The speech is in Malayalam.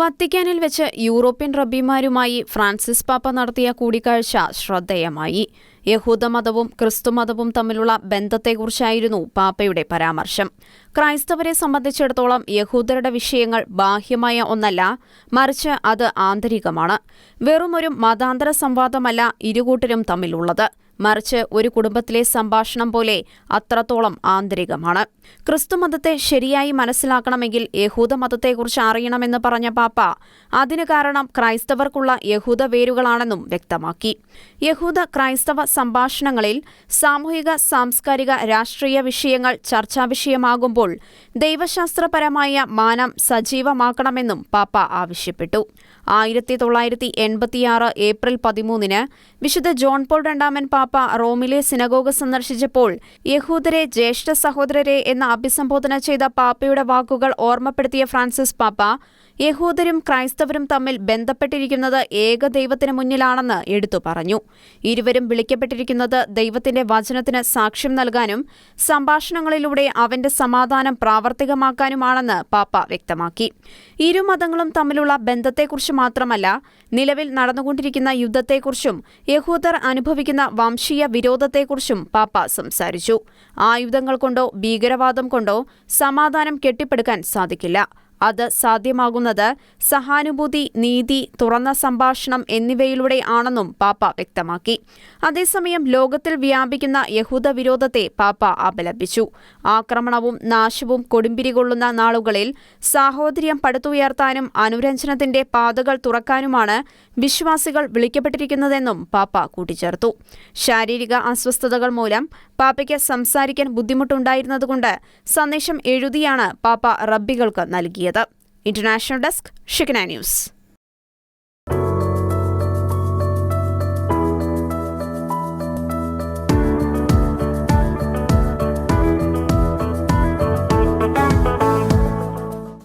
വത്തിക്കാനിൽ വെച്ച് യൂറോപ്യൻ റബ്ബിമാരുമായി ഫ്രാൻസിസ് പാപ്പ നടത്തിയ കൂടിക്കാഴ്ച ശ്രദ്ധേയമായി. യഹൂദമതവും ക്രിസ്തുമതവും തമ്മിലുള്ള ബന്ധത്തെക്കുറിച്ചായിരുന്നു പാപ്പയുടെ പരാമർശം. ക്രൈസ്തവരെ സംബന്ധിച്ചിടത്തോളം യഹൂദരുടെ വിഷയങ്ങൾ ബാഹ്യമായ ഒന്നല്ല മറിച്ച് അത് ആന്തരികമാണ്. വെറുമൊരു മതാന്തര സംവാദമല്ല ഇരുകൂട്ടരും തമ്മിലുള്ളത്. മറിച്ച് ഒരു കുടുംബത്തിലെ സംഭാഷണം പോലെ അത്രത്തോളം ആന്തരികമാണ്. ക്രിസ്തുമതത്തെ ശരിയായി മനസ്സിലാക്കണമെങ്കിൽ യഹൂദ മതത്തെക്കുറിച്ച് അറിയണമെന്ന് പറഞ്ഞ പാപ്പ അതിന് കാരണം ക്രൈസ്തവർക്കുള്ള യഹൂദ വേരുകളാണെന്നും വ്യക്തമാക്കി. യഹൂദ ക്രൈസ്തവ സംഭാഷണങ്ങളിൽ സാമൂഹിക സാംസ്കാരിക രാഷ്ട്രീയ വിഷയങ്ങൾ ചർച്ചാ വിഷയമാകുമ്പോൾ ദൈവശാസ്ത്രപരമായ മാനം സജീവമാക്കണമെന്നും പാപ്പ ആവശ്യപ്പെട്ടു. ആയിരത്തി തൊള്ളായിരത്തി എൺപത്തിയാറ് ഏപ്രിൽ പതിമൂന്നിന് വിശുദ്ധ ജോൺ പോൾ രണ്ടാമൻ പാപ്പ റോമിലെ സിനഗോഗ സന്ദർശിച്ചപ്പോൾ യഹൂദരെ ജ്യേഷ്ഠ സഹോദരരെ എന്ന് അഭിസംബോധന ചെയ്ത പാപ്പയുടെ വാക്കുകൾ ഓർമ്മപ്പെടുത്തിയ ഫ്രാൻസിസ് പാപ്പ യഹൂദരും ക്രൈസ്തവരും തമ്മിൽ ബന്ധപ്പെട്ടിരിക്കുന്നത് ഏക ദൈവത്തിന് മുന്നിലാണെന്ന് എടുത്തു പറഞ്ഞു. ഇരുവരും വിളിക്കപ്പെട്ടിരിക്കുന്നത് ദൈവത്തിന്റെ വചനത്തിന് സാക്ഷ്യം നൽകാനും സംഭാഷണങ്ങളിലൂടെ അവന്റെ സമാധാനം പ്രാവർത്തികമാക്കാനുമാണെന്ന് പാപ്പ വ്യക്തമാക്കി. ഇരു മതങ്ങളും തമ്മിലുള്ള ബന്ധത്തെക്കുറിച്ച് മാത്രമല്ല നിലവിൽ നടന്നുകൊണ്ടിരിക്കുന്ന യുദ്ധത്തെക്കുറിച്ചും യഹൂദർ അനുഭവിക്കുന്ന വംശീയ വിരോധത്തെക്കുറിച്ചും പാപ്പ സംസാരിച്ചു. ആയുധങ്ങൾ കൊണ്ടോ ഭീകരവാദം കൊണ്ടോ സമാധാനം കെട്ടിപ്പടുക്കാൻ സാധിക്കില്ല. അത് സാധ്യമാകുന്നത് സഹാനുഭൂതി നീതി തുറന്ന സംഭാഷണം എന്നിവയിലൂടെ ആണെന്നും പാപ്പ വ്യക്തമാക്കി. അതേസമയം ലോകത്തിൽ വ്യാപിക്കുന്ന യഹൂദ വിരോധത്തെ പാപ്പ അപലപിച്ചു. ആക്രമണവും നാശവും കൊടുമ്പിരികൊള്ളുന്ന നാളുകളിൽ സാഹോദര്യം പടുത്തുയർത്താനും അനുരഞ്ജനത്തിന്റെ പാതകൾ തുറക്കാനുമാണ് വിശ്വാസികൾ വിളിക്കപ്പെട്ടിരിക്കുന്നതെന്നും പാപ്പ കൂട്ടിച്ചേർത്തു. ശാരീരിക അസ്വസ്ഥതകൾ മൂലം പാപ്പയ്ക്ക് സംസാരിക്കാൻ ബുദ്ധിമുട്ടുണ്ടായിരുന്നതുകൊണ്ട് സന്ദേശം എഴുതിയാണ് പാപ്പ റബ്ബികൾക്ക് നൽകിയത്. ഇന്റർനാഷണൽ ഡെസ്ക് ഷിക്കന ന്യൂസ്.